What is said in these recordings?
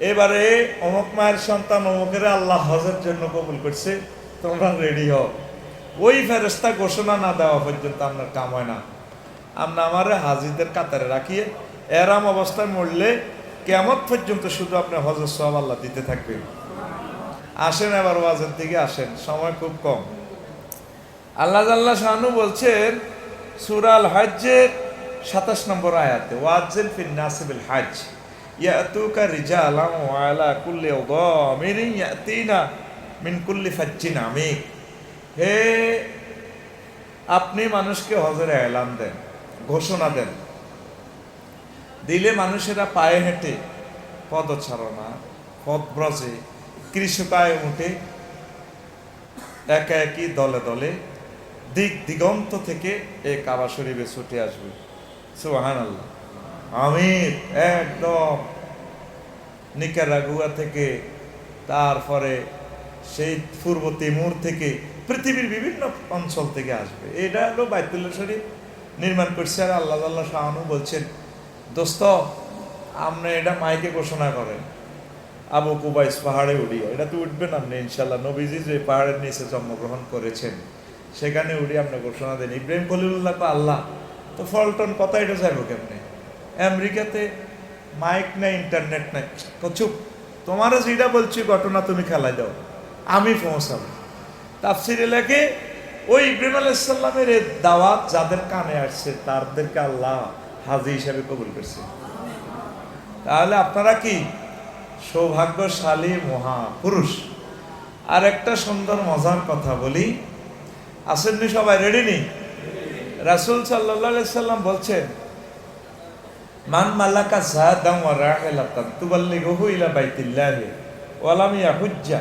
এবারে অমুক মায়ের সন্তান, অমুকের আল্লাহ হজের জন্য কবুল করছে। তোমরা রেডি হও। ওই ফেরস্তা ঘোষণা না দেওয়া পর্যন্ত আপনার কাম হয় না। আমরা আমার হাজিদের কাতারে রাখিয়ে এরাম অবস্থায় মরলে কেমন পর্যন্ত শুধু আপনি হজর সব আল্লাহ দিতে থাকবেন। আসেন এবার ওয়াজের দিকে আসেন, সময় খুব কম। আল্লাহ আল্লাহ শাহানু বলছেন সুরাল হজ্জের সাতাশ নম্বর আয়াতে ওয়াজেল ফিন নাসিবিল হজ হে, আপনি মানুষকে হজের এলান দেন, ঘোষণা দেন। দিলে মানুষেরা পায়ে হেঁটে পদচারণা পদব্রজে কৃষকায় উঠে, একা একই দলে দলে, দিক দিগন্ত থেকে এই কাবা শরীফে ছুটে আসবে। সুহান আল্লাহ আমির একদম নিকারাগুয়া থেকে, তারপরে সেই পূর্ব তিমুর থেকে, পৃথিবীর বিভিন্ন অঞ্চল থেকে আসবে। এটা হলো বাইতুল্লাহ শরীফ নির্মাণ করছে আর আল্লাহ আল্লাহ শাহানু বলছেন, দোস্ত আপনি এটা মাইকে ঘোষণা করেন, আবু কুবাইস পাহাড়ে উড়িয়ে। এটা তো উঠবেন আপনি ইনশাল্লাহ নবীজি যে পাহাড়ের নিচে জন্মগ্রহণ করেছেন, সেখানে উড়ি আপনি ঘোষণা দেন। ইব্রাহিম খলিলুল্লাহ আল্লাহ। তো ফলটন কথা এটা যাব কেমনে? আমেরিকাতে মাইক নাই, ইন্টারনেট নাই। কচুপ তোমারও যেটা বলছি, ঘটনা তুমি খেলাই দাও। আমি পৌঁছাবো। তাফসির এলাকে ওই ইব্রাহিম আলাইসাল্লামের দাওয়াত যাদের কানে আসছে, তাদেরকে আল্লাহ হাজি হিসাবে কবুল করছে। তাহলে আপনারা কি সৌভাগ্যশালী মহাপুরুষ? আর একটা সুন্দর, মজার কথা বলি। আসেননি সবাই? রেডি নি? রাসুল সাল্লাহ সাল্লাম বলছেন মান মালাকা জাহাদাম ওয়া রাহিলাতান তুবাল্লিগুহু ইলা বাইতিল্লাহি, ওয়া লাম ইয়াহুজ্জা,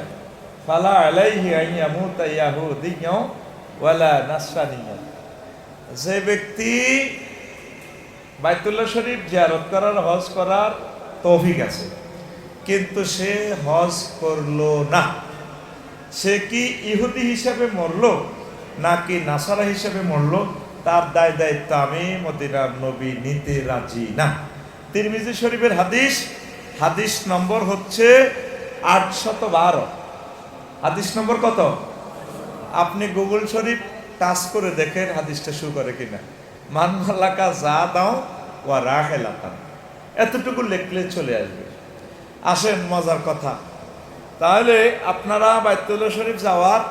ফালা আলাইহি আন ইয়ামুতা ইয়াহুদিয়্যাও ওয়ালা নাসরানিয়্যাও যে ব্যক্তি বাইতুল্লাহ শরীফ জিয়ারত করার, হজ করার তৌফিক আছে, কিন্তু সে হজ করল না। সে কি ইহুদি হিসাবে মরলো, নাকি নাসারা হিসাবে মরলো? তার দায় দায়িত্ব আমি, মদিনার নবী নিতে রাজি না। তিরমিজি শরীফের হাদিস হাদিস নম্বর হচ্ছে আটশত বারো হাদিস নম্বর কত? আপনি গুগল শরীফ টাচ করে দেখেন হাদিসটা শু করে কিনা। মান মালাকা যা দাও ওয়া রাখ এলাকা এতটুকু লেখলে চলে আসবে। আসেন, মজার কথা। তাহলে আপনারা বাইতুল্লাহ শরীফ যাওয়ার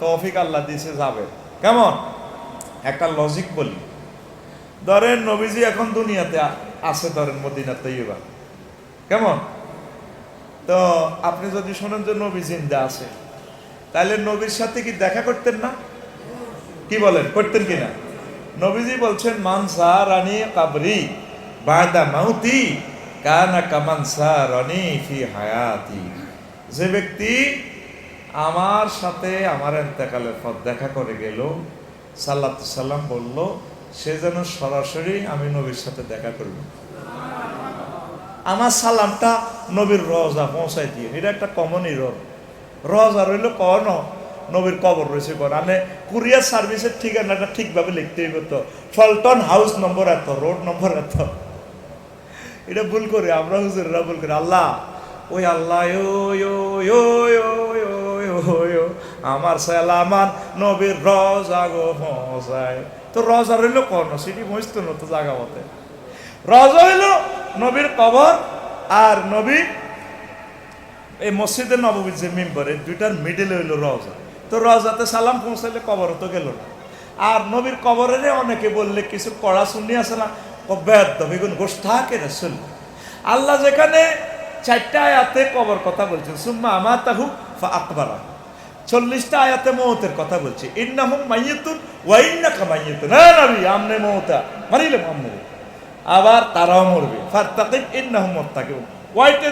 তৌফিক আল্লাহ দিছে যাবে কেমন? একটা লজিক বলি। ধরেন নবীজি এখন দুনিয়াতে আছে, ধরেন মদিনা তৈবা কেমন? তো আপনি যদি শোনেন যে নবী জিন্দা আছে, তাহলে নবীর সাথে কি দেখা করতেন না? কি বলেন, করতেন কিনা? নবীজি বলছেন মানসা রানী কাবরি বায়দা মাউতি, কানা কামান রানী ফি হায়াতি। যে ব্যক্তি আমার সাথে আমার এতেকালের পর দেখা করে গেল সাল্লাত সাল্লাম বলল, সে যেন সরাসরি আমি নবীর সাথে দেখা করব আমার সালামটা নবীর রজা পৌঁছাই দিয়ে, এটা একটা কমনই রজ রজা রইল কন নবীর কবর রয়েছে কন মানে কুরিয়ার সার্ভিসের ঠিকানাটা ঠিকভাবে লিখতে হইব তো ফলটন হাউস নম্বর এত, রোড নম্বর এত। এটা ভুল করে, আমরা হুজুররা ভুল করি। আল্লাহ, ওই আল্লাহ ওই। আমার সালামান নবীর রজা গো পৌঁছায় তো রজা রইল কন? সেটি মস্ত নতো জাগা মতে রজা হইল নবীর কবর আর নবী এই মসজিদে নববীর যে মেম্বার দুইটার মিডলে হইল রজা। তো রজাতে সালাম পৌঁছাইলে কবর তো গেল না। আর নবীর কবরের অনেকে বললে কিছু কড়া শুনি আছে না বেগুন গোষ্ঠ থাকে রসুল আল্লাহ যেখানে চারটা আয়াতে কবর কথা বলছেন, সুম্মা আমা তাহু আকবারা চল্লিশটা আয়াতে মৌতের কথা বলছে। হ্যাঁ আমনে মারিলে আবার তারাও মরবে।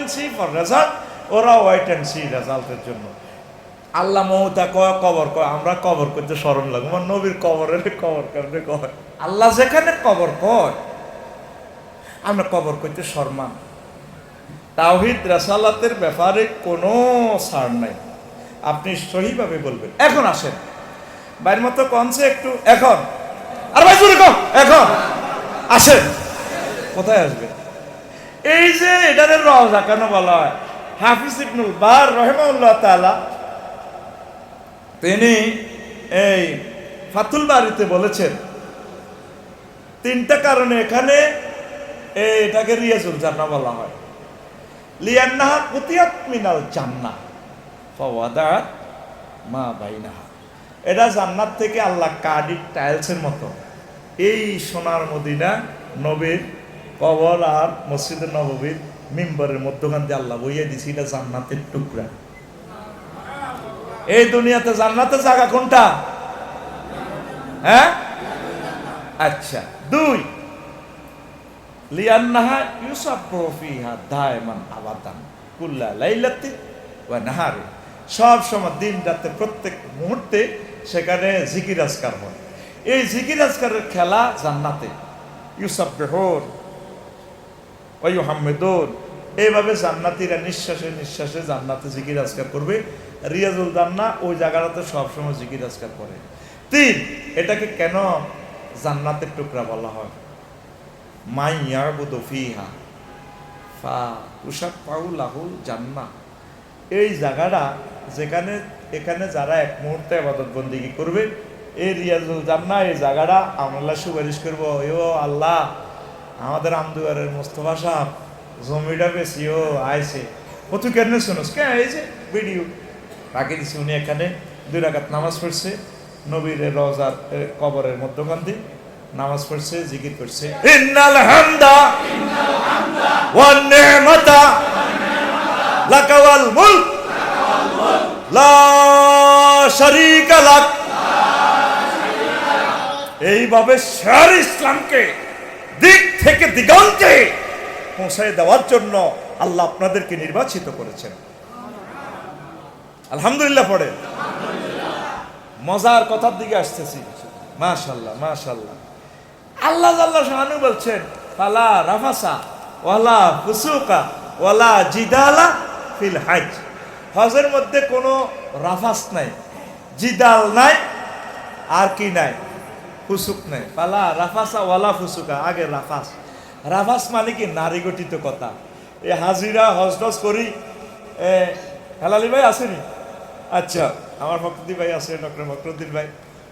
সি ফর রেজাল্ট ওরা সি রেজাল্টের জন্য। কয়, কবর কয়, আমরা কবর নবীর কবরের কবর আল্লাহ যেখানে কবর কয়, আমরা কবর শর্মান। তাওহিদ ব্যাপারে কোনো ছাড় নাই। আপনি সহিভাবে বলবেন। এখন আসেন। বাইরের মতো কনছে একটু, এখন। আর ভাই, জোরে কম, এখন। আসেন। কোথায় আসবে? এই যে এটারে রজা কেন বলা হয়? হাফিজ ইবনুল বার রহমাউল্লাহ তাআলা, তিনি এই ফাতুল বাড়িতে বলেছেন, তিনটা কারণে এখানে এটাকে রিয়াজুল জান্না বলা হয়। লিয়ান্নাহা কুতিয়াত মিনাল জান্না মা বাইনাহা। এটা জান্নাত থেকে আল্লাহ কার্ডির টাইলসের মতো। এই সোনার মদিনা, নবীর কবর আর মসজিদের নববীর মিম্বরের মধ্যখান দিয়ে আল্লাহ বইয়ে দিছি, এটা জান্নাতের টুকরা। এই দুনিয়াতে জান্নাতের জায়গা কোনটা? হ্যাঁ? আচ্ছা দুই। লিয়ান্নাহা ইউসাব্বু ফিহা দায়মান আবাদান, কুল্লা লাইলাতি ওয়া নাহারে সব সময় দিন রাতে প্রত্যেক মুহূর্তে সেখানে জিকির আজকার হয়। এই জিকির আজকারের খেলা জান্নাতে। ইউসাব্বিহুন ওয়া ইউহাম্মিদুন এইভাবে জান্নাতীরা নিঃশ্বাসে নিঃশ্বাসে জান্নাতে জিকির আজকার করবে। রিয়াজুল জান্না ওই জায়গাটাতে সবসময় জিকির আজকার করে। তিন, এটাকে কেন জান্নাতের টুকরা বলা হয়? মাই ইয়াবুদু ফিহা, ফা তুষাক পাউলাহুল জান্না। এই জায়গাটা যেখানে, এখানে যারা এক মুহূর্তে আবাদত বন্দিগি করবে, এই রিয়াজুল জান্না এই জায়গাটা আমরা সুপারিশ করব। ও আল্লাহ, আমাদের আমদুয়ারের মোস্তফা সাহ জমিটা বেশি, ও আইসে ও তুই কেন শুনোস? কে আইছে ভিডিও? তাকে দিছি উনি এখানে। দুই রাকাত নামাজ পড়ছে, নবীর রজার কবরের মধ্যখান দিয়ে নামাজ পড়ছে, জিকির করছে। ইন্নাল হামদা ওয়ান লাকা ওয়াল মুলক। লা শারীকা লাক। এইভাবে শের ইসলামকে দিক থেকে দিগন্তে পৌঁছায় দেওয়ার জন্য আল্লাহ আপনাদেরকে নির্বাচিত করেছেন। আলহামদুলিল্লাহ পড়ে মজার কথার দিকে আসতেছি। মাশাল্লাহ মাশাল্লাহ আল্লাহ আল্লাহ শাহানু বলছেন রাফাসা, ওয়ালা ফুসুকা, ওয়ালা জিদালা ফিল হাজ। হজের মধ্যে কোনো রাফাস নাই। জিদাল নাই, আর কি নাই? ফুসুক নাই। পালা, রাফাসা ওয়ালা ফুসুকা, আগে রাফাস। রাফাস মানে কি? নারী গঠিত কথা। এ হাজিরা, হজটজ করি হেলালি ভাই আসেনি আচ্ছা আমার ফখরুদ্দিন ভাই আছে, ডক্টর ফখরুদ্দিন ভাই।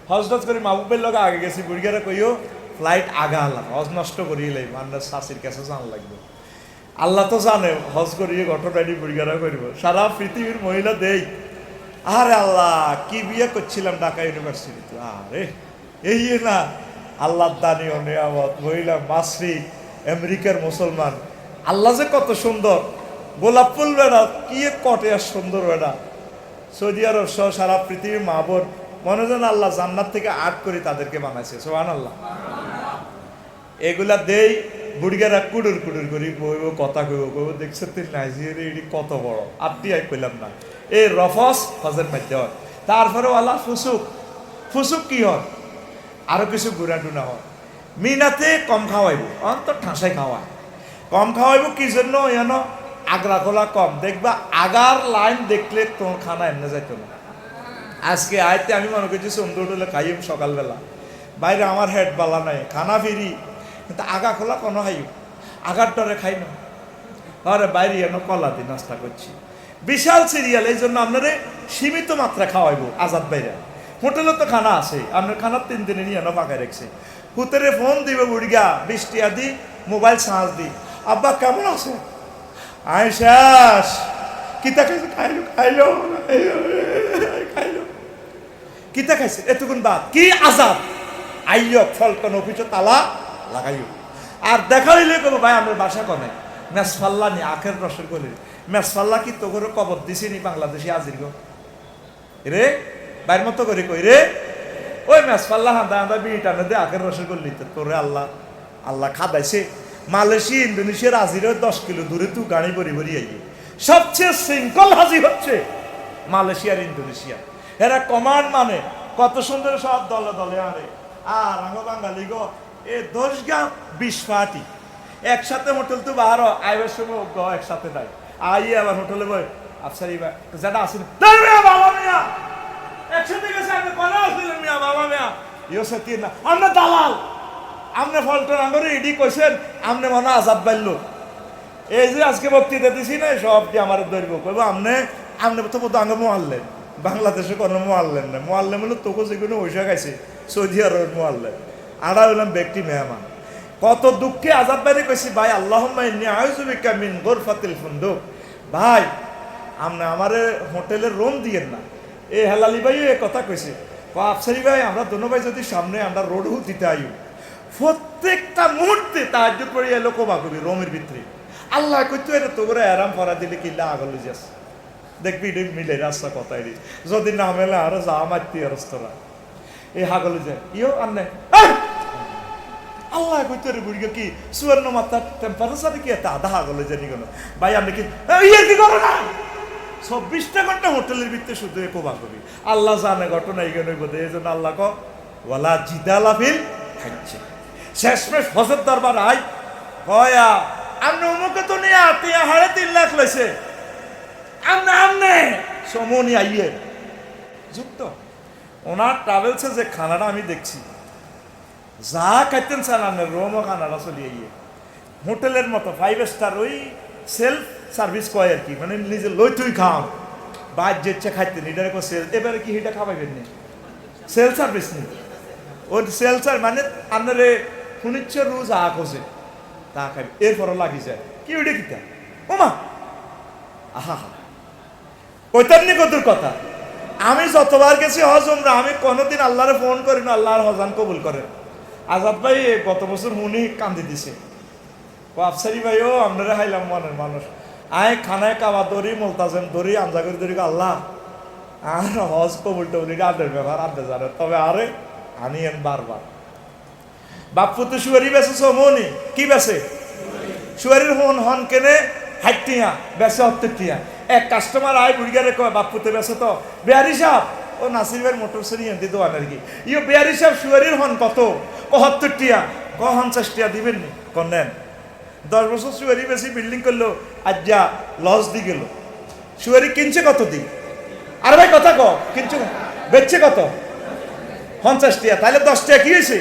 হজ হজটজ করি, মাহবুবের লগে আগে গেছি। বুড়িগারা কইও, ফ্লাইট আগা হলাম হজ নষ্ট করিয়ে লাইব আমরা শাশির কাছে জান লাগবে। আল্লাহ তো জানে, হজ করিয়ে ঘটনাটি বুড়িগারা করব। সারা পৃথিবীর মহিলা দেই। আরে আল্লাহ, কি বিয়ে করছিলাম ঢাকা ইউনিভার্সিটিতে? আরে, এই না আল্লাহ দানি ও নিয়ামত, মহিলা মাসরি আমেরিকার মুসলমান। আল্লাহ যে কত সুন্দর। গোলাপ ফুল বেড়া, কি কটে আর সুন্দর বেড়া। সৌদি আরব সহ সারা পৃথিবীর মা বোন, মনে যেন আল্লাহ জান্নাত থেকে আট করে তাদেরকে বানাইছে সোহান আল্লাহ এগুলা দেই বুড়িগারা কুডুর কুডুর করি বইব কথা কইব কইব, দেখছে তুই নাইজিয়ারে এটি কত বড়। আপনি আই কইলাম না। এই রফস হজের মধ্যে হয়। তারপরে আল্লাহ ফুসুক। ফুসুক কি হয়? আরও কিছু ঘুরা টুনা হয়। মিনাতে কম খাওয়াইব অন্তর ঠাঁসাই খাওয়ায়। কম খাওয়াইব কি জন্য? এন আগ্রা খোলা কম। দেখবা আগার লাইন দেখলে তোমার খানা এমনি যাইতো না। আজকে আইতে আমি মনে করছি সন্ধ্যে উঠলে খাইম সকালবেলা। বাইরে আমার হেড বালা নাই, খানা ফিরি। কিন্তু আগা খোলা কোনো খাইও আগার ডরে খাই না। আরে বাইরে এন কলা দিয়ে নাস্তা করছি। বিশাল সিরিয়াল, এই জন্য আপনারে সীমিত মাত্রা খাওয়াইবো আজাদ বাইরে হোটেলে তো খানা আছে, আপনার খানা তিন দিনে নিয়ে এনে পাকায় রাখছে। হুতেরে ফোন দিবে বুড়িগা, বৃষ্টি আদি, মোবাইল চার্জ দি। আব্বা, কেমন আছে? আয় শেষ কিতা খাইছে? খাইলো খাইলো। খাইলো। কিতা খাইছে? এতক্ষণ বাদ। কি আজাদ? আইয় ফলটন অফিসে তালা লাগাইও। আর দেখা হইলে কবো ভাই আমার বাসা কনে? মেসফাল্লা নি আখের রসের গলি মেসফাল্লা কি তো করে কবর দিছি নি বাংলাদেশি আজির গো? রে বাইর মতো করে কই রে? ওই মেসফাল্লা হাঁদা হাঁদা বিড়ি টানে দে আখের রসের গলি তো তোরে আল্লাহ আল্লাহ খাদাইছে। মালয়েশিয়া ইন্দোনেশিয়ার হাজিরের দশ কিলো দূরে তু গাড়ি ভরি ভরি আইয়ে সবচেয়ে শৃঙ্খল হাজির হচ্ছে মালয়েশিয়ার ইন্দোনেশিয়া। এরা কমান্ড মানে কত সুন্দর সব দলে দলে আরে। আর আঙ্গ বাঙালি গো এ দশ গা বিশ পাটি একসাথে হোটেল তো বাহার, আইবার সময় গ একসাথে নাই। আইয়ে আবার হোটেলে বই আচ্ছা এইবার যেটা আসেন বাবা মিয়া! একসাথে গেছে, আমি কোনো আসলেন মিয়া, বাবা মিয়া! ইয়ে সত্যি না আমরা দালাল! আপনি ফলটন আঙ্গরে ইডি কইছেন আপনি মনে আজাদ বাইল এই যে আজকে বক্তৃতা দিছি না, সব যে আমার দৈর্ঘ্য কইব, আমনে আমনে তো বোধ আগে মোয়াল্লেন বাংলাদেশে কোনো মোয়াল্লেন না মোয়াল্লেন হলো তোকে যেগুলো ওইসা খাইছে সৌদি আরবের মোয়াল্লেন আড়া হইলাম ব্যক্তি মেহমান। কত দুঃখে আজাদ বাইরে কইছি, ভাই আল্লাহ ভাই আপনি আমারে হোটেলের রুম দিয়েন না। এ হেলালি ভাই এ কথা কইছে। ও আফসারি ভাই, আমরা দোনো ভাই যদি সামনে আমরা রোডও দিতে আইউ প্রত্যেকটা মুহূর্তে তাহাজ পড়ে এলো কোবা কবি রোমের ভিতরে। আল্লাহ কইতো এটা তো করে আরাম করা দিলে কিল্লা আগলে যাস? দেখবি এটা মিলে রাস্তা কথাই যদি না মেলে আরও যা মারতি অরস্তরা। এই হাগলে যায়। ইও আনে আল্লাহ কইতো রে বুড়ি কি? সুবর্ণ মাত্রা টেম্পারেচার কি এত আধা হাগলে জানি কেন? ভাই, আপনি কি ইয়ে কি করো না? চব্বিশটা ঘণ্টা হোটেলের ভিতরে শুধু এ একো বাকবি আল্লাহ জানে ঘটনা এই গেলে বোধ এই জন্য আল্লাহ ক ওয়ালা জিদালা ফিল খাচ্ছে শেষমেশ হজর দরবার আই কয়া আমনে অমুকে তো নিয়ে আতিয়া হাড়ে তিন লাখ লইছে। আমনে আমনে, সমনি আইয়ে। যুক্ত। ওনার ট্রাভেলসে যে খানাটা আমি দেখছি যা খাইতেন আপনি রোমও খানাটা চলিয়ে গিয়ে। হোটেলের মতো ফাইভ স্টার ওই সেলফ সার্ভিস কয় আর কি মানে নিজে লই তুই খাও বাদ যে ইচ্ছা খাইতেন, এটার কোনো সেল এবারে কি এটা খাওয়াইবেন নি? সেল সার্ভিস নেই ওই সেল সার মানে আপনার শুনিচ্ছে রোজ আ খোঁজে, তা খাইবে, এরপরও লাগি যায়। কি ওইটা কিতা ওমা! আহা হা ওইটার নিয়ে কত কথা, আমি যতবার গেছি হজ উমরা, আমি কোনোদিন আল্লাহরে ফোন করি না আল্লাহর হজান কবুল করেন। আজাদ ভাই গত বছর মুনি কান্দি দিছে। ও আফসারি ভাইও আপনারা হাইলাম মনের মানুষ। আয় খানায় কাবা দরি মোলতাজেম দরি আমজাগরি দরি আল্লাহ। আর হজ কবুল টবুল এটা আড্ডের ব্যাপার আড্ডে জানে। তবে আরে আনিয়েন বারবার। বাপ্পু তো শুয়ারি বেছে সমনি কি বেছে? শুয়ারির হন হন কেনে হাইটিয়া বেছে হত্তরটিয়া এক কাস্টমার আয় বুড়িগারে কয় বাপ্পুতে বেছে তো। বিহারি সাহেব ও ভাইয়ের মোটর সরি এনতি দোয়ান আর কি। ইও বিহারি সাহেব শুয়ারির হন কত? ও হত্তরটিয়া ক পঞ্চাশ টিয়া দিবেন নি? কন্যেন দশ বছর শুয়ারি বেশি বিল্ডিং করল আজ যা লস দি গেল। শুয়ারি কিনছে কত দিন? আর ভাই কথা ক কিনছে বেচছে কত? পঞ্চাশ টিয়া তাহলে দশ টিয়া কি হয়েছে?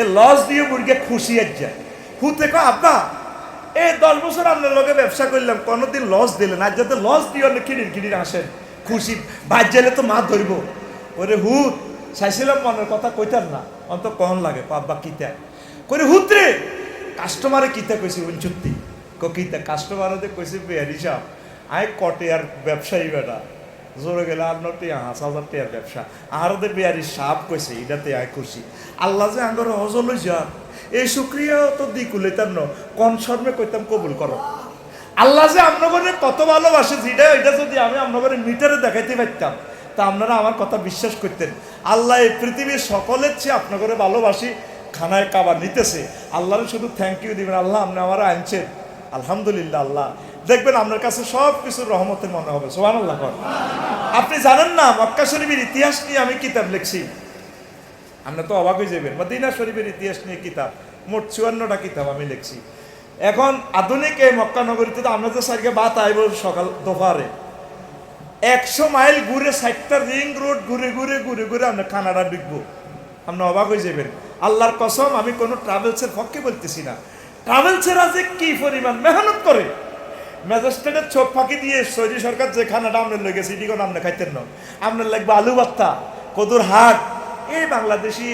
এ লস দিয়ে মুরগে খুশি আর যায় হুতে কো আব্বা এই দশ বছর আপনার লগে ব্যবসা করলাম, কোনোদিন লস দিলেন আর যাতে লস দিয়ে অনেক কিনির কিনির আসেন। খুশি বাদ গেলে তো মা ধরবো। ওরে হুত, চাইছিলাম মনের কথা কইতার না অন্ত কন লাগে কো আব্বা কিতা। করে হুত রে কাস্টমারে কিতা কইছে কো কিতা? কাস্টমারে কইছে বেয়ারি সাহ আয় কটে আর ব্যবসায়ী বেটা। জোরে গেলে আর নটি হাঁস হাজার টিয়ার ব্যবসা। আর ওদের বিয়ারি সাপ কইছে এটাতে আয় খুশি। আল্লাহ যে আঙ্গর হজল যা এই শুক্রিয়া তো দি কুলেতাম ন। কন শর্মে কইতাম কবুল করো। আল্লাহ যে আপনাদের কত ভালোবাসে, যেটা এটা যদি আমি আপনাদের মিটারে দেখাইতে পারতাম, তা আপনারা আমার কথা বিশ্বাস করতেন। আল্লাহ এই পৃথিবীর সকলের চেয়ে আপনাদের ভালোবাসি, খানায় কাবার নিতেছে। আল্লাহর শুধু থ্যাংক ইউ দিবেন। আল্লাহ আপনি আমার আনছেন আলহামদুলিল্লাহ, আল্লাহ। দেখবেন আপনার কাছে সব কিছুর রহমতের মনে হবে। সোহান আল্লাহ আপনি জানেন না, মক্কা শরীফের ইতিহাস নিয়ে আমি কিতাব লিখছি। আমরা তো অবাক হয়ে যাবেন। মদিনা শরীফের ইতিহাস নিয়ে কিতাব। মোট চুয়ান্নটা কিতাব আমি লিখছি। এখন আধুনিক এই মক্কা নগরীতে তো আমরা যে সাইকে বাত আইব সকাল দোপারে একশো মাইল ঘুরে ষাটটা রিং রোড ঘুরে ঘুরে ঘুরে ঘুরে আমরা কানাডা ঢুকবো। আপনি অবাক হয়ে যাবেন আল্লাহর কসম, আমি কোনো ট্রাভেলসের পক্ষে বলতেছি না। ট্রাভেলসেরা যে কি পরিমাণ মেহনত করে। ম্যাজিস্ট্রেটের চোখ ফাঁকি দিয়ে সৌদি সরকার যে খানাটা আপনার লেগে সেটি কোনো আপনি খাইতেন না। আপনার লাগবে আলু ভর্তা, কদুর হাট। এই বাংলাদেশি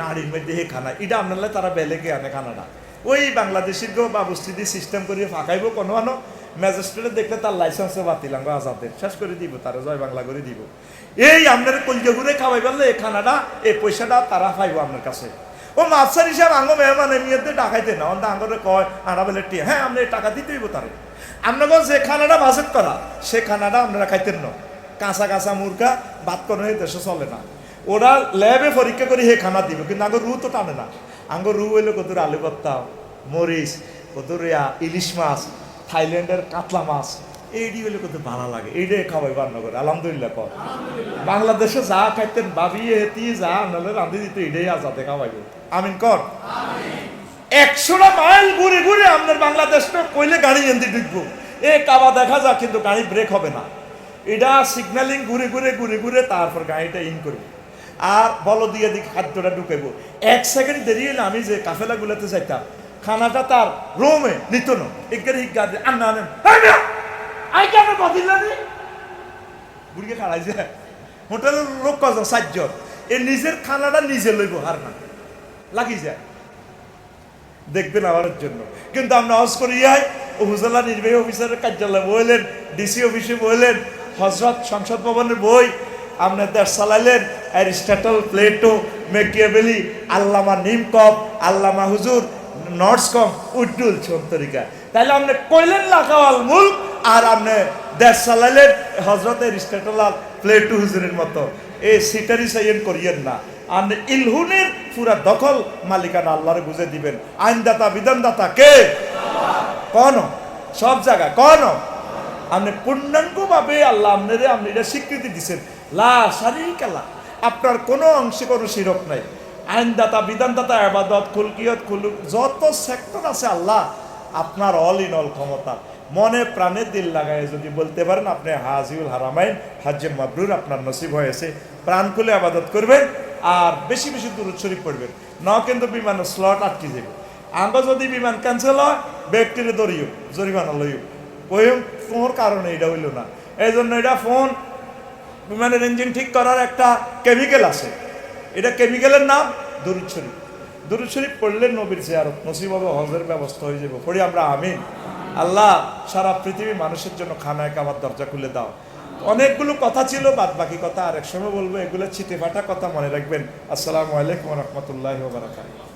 নারীর মধ্যে হে খানা, এটা আপনার তারা বেলেগে আনে খানাটা। ওই বাংলাদেশির গো বাবুস্থিতি সিস্টেম করে ফাঁকাইব কোনো আনো। ম্যাজিস্ট্রেটে দেখলে তার লাইসেন্সে বাতিলাম আজাদের। শেষ করে দিব, তারা জয় বাংলা করে দিব। এই আপনার কলজা খাওয়াই পারলে এই খানাটা এই পয়সাটা তারা পাইব আপনার কাছে। ও মাছার হিসাব আঙ্গ মেহমান এমনিতে ডাকাইতে না অন্ত আঙ্গরে কয়, আড়া বেলে টিয়া। হ্যাঁ এই টাকা দিতে হইব তারে। আপনার যে খানাটা বাজেট করা, সে খানাটা আপনারা খাইতেন না। কাঁচা কাঁচা মুরগা বাদ করে দেশে চলে না। ওরা ল্যাবে পরীক্ষা করে হে খানা দিব, কিন্তু আঙ্গ রু তো টানে না। আঙ্গ রু হইলে কত আলু মরিচ কত ইলিশ মাছ, থাইল্যান্ডের কাতলা মাছ, এইডি হইলে কত ভালো লাগে এইটাই খাওয়াই বান্ন করে আলহামদুলিল্লাহ কর। বাংলাদেশে যা খাইতেন বাবিয়ে হেতি, যা নাহলে রাঁধি দিত এটাই আজাদে খাওয়াইব আমিন কর। একশোটা মাইল ঘুরে ঘুরে আপনার বাংলাদেশটা কইলে গাড়ি এনতে ঢুকবো। এ কাবা দেখা যাক, কিন্তু গাড়ি ব্রেক হবে না। এটা সিগন্যালিং ঘুরে ঘুরে ঘুরে ঘুরে তারপর গাড়িটা ইন করব। আর বল দিয়ে দিকে খাদ্যটা ঢুকাইবো। এক সেকেন্ড দেরি হলে আমি যে কাফেলাগুলোতে যাইতাম, খানাটা তার রোমে নিত লোক এ নিজের খানাটা নিজে না। লাগি যায়। দেখবেন আমার জন্য। কিন্তু আমরা হজ করি উপজেলা নির্বাহী অফিসারের কার্যালয়ে বললেন ডিসি অফিসে বললেন হজরত সংসদ ভবনের বই আপনার দেশ চালাইলেন। অ্যারিস্টটল, প্লেটো, মেকিয়াবেলি, আল্লামা নিমকপ আল্লামা হুজুর, নর্সকম উজ্জুল তরিকা তাহলে আপনি কইলেন লাখাওয়াল মুল্ক, আর আপনি দেশ চালাইলেন হজরত অ্যারিস্টটল আর প্লেটো হুজুরের মতো। এই সিটারি সাইন করিয়েন না। আপনি ইলহুনের পুরা দখল মালিকানা আল্লাহরে বুঝে দিবেন। আইনদাতা, বিধানদাতা কে? কন? সব জায়গায় কন? আপনি পূর্ণাঙ্গভাবে আল্লাহ আপনারে আপনি এটা স্বীকৃতি দিচ্ছেন লা শারীরিক আল্লাহ। আপনার কোনো অংশে কোনো শিরক নাই। আইনদাতা, বিধানদাতা, আবাদত খুলকিয়ত খুলুক যত সেক্টর আছে আল্লাহ, আপনার অল ইন অল ক্ষমতা। মনে প্রাণে দিল লাগায় যদি বলতে পারেন, আপনি হাজিউল হারামাইন, হাজ্জে মাবরুর আপনার নসিব হয়েছে প্রাণ খুলে আবাদত করবেন আর বেশি বেশি দূরত শরীফ পড়বেন। ন কিন্তু বিমানের স্লট আটকে যাবে। আঙ্গ যদি বিমান ক্যান্সেল হয় ব্যক্তিরে ধরিও, জরিমানা লইও। ওইম তোমার কারণে এটা হইল না। এই জন্য এটা ফোন বিমানের ইঞ্জিন ঠিক করার একটা কেমিক্যাল আছে। এটা কেমিক্যালের নাম দরুদ শরীফ। দরুদ শরীফ পড়লে নবীর জিয়ারত নসিব হবে হজের ব্যবস্থা হয়ে যাবে। পড়ি আমরা আমিন। আল্লাহ সারা পৃথিবী মানুষের জন্য খানায় কাবার দরজা খুলে দাও। অনেকগুলো কথা ছিল বাদ বাকি কথা আরেক সময় বলব। এগুলো ছিটে ফাটা কথা মনে রাখবেন। আসসালামু আলাইকুম রহমতুল্লাহ বারাকাতুহু।